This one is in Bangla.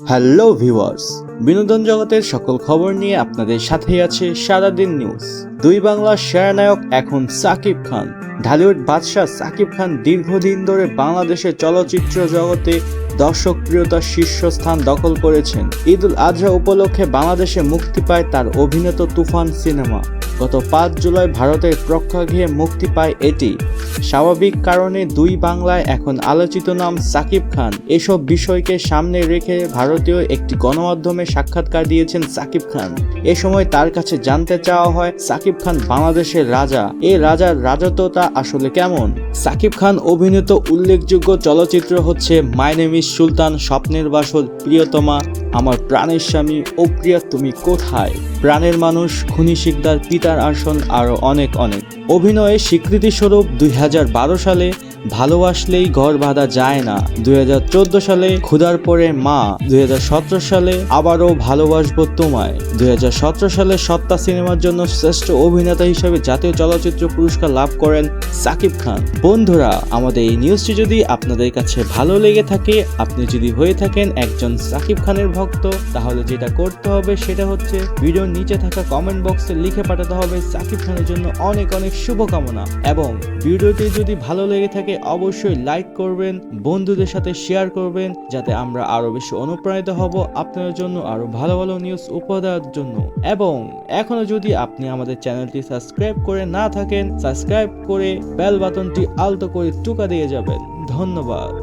হ্যালো ভিউয়ার্স বিনোদন জগতের সকল খবর নিয়ে আপনাদের সাথে আছে সারাদিন নিউজ দুই বাংলার সেরা নায়ক এখন সাকিব খান। ঢালিউড বাদশাহ সাকিব খান দীর্ঘদিন ধরে বাংলাদেশের চলচ্চিত্র জগতে দর্শক প্রিয়তার শীর্ষস্থান দখল করেছেন। ঈদ উল আজহা উপলক্ষে বাংলাদেশে মুক্তি পায় তার অভিনীত তুফান সিনেমা। গত পাঁচ জুলাই ভারতের প্রেক্ষাগৃহে মুক্তি পায় এটি। স্বাভাবিক কারণে দুই বাংলায় এখন আলোচিত নাম সাকিব খান। এসব বিষয়কে সামনে রেখে ভারতীয় একটি গণমাধ্যমে সাক্ষাৎকার দিয়েছেন সাকিব খান। এ সময় তার কাছে জানতে চাওয়া হয়, সাকিব খান বাংলাদেশের রাজা। এ রাজার রাজত্বটা আসলে কেমন? সাকিব খান অভিনীত উল্লেখযোগ্য চলচ্চিত্র হচ্ছে মাই সুলতান, স্বপ্নের বাসর, প্রিয়তমা। আমার প্রাণের স্বামী ও প্রিয়া, তুমি কোথায়? প্রাণের মানুষ, খুনি শিকদার পিতার আসন আরও অনেক অনেক। অভিনয়ে স্বীকৃতিস্বরূপ দুই হাজার বারো সালে ভালোবাসলেই ঘর বাঁধা যায় না। দুই হাজার চোদ্দ সালে ক্ষুধার পরে মা, দুই হাজার সতেরো সালে আবারও ভালোবাসবো তোমায়। দুই হাজার সতেরো সালে সত্তা সিনেমার জন্য শ্রেষ্ঠ অভিনেতা হিসেবে জাতীয় চলচ্চিত্র পুরস্কার লাভ করেন সাকিব খান। বন্ধুরা, আমাদের এই নিউজটি যদি আপনাদের কাছে ভালো লেগে থাকে, আপনি যদি হয়ে থাকেন একজন সাকিব খানের ভক্ত, তাহলে যেটা করতে হবে সেটা হচ্ছে ভিডিওর নিচে থাকা কমেন্ট বক্সে লিখে পাঠাতে হবে সাকিব খানের জন্য অনেক অনেক শুভকামনা। এবং ভিডিওটি যদি ভালো লেগে থাকে অবশ্যই লাইক করবেন, বন্ধুদের সাথে শেয়ার করবেন, যাতে আমরা আরও বেশি অনুপ্রাণিত হব আপনাদের জন্য আরও ভালো ভালো নিউজ উপহার দেওয়ার জন্য। এবং এখনও যদি আপনি আমাদের চ্যানেলটি সাবস্ক্রাইব করে না থাকেন সাবস্ক্রাইব করে বেল বাটনটি আলতো করে টুকা দিয়ে যাবেন। ধন্যবাদ।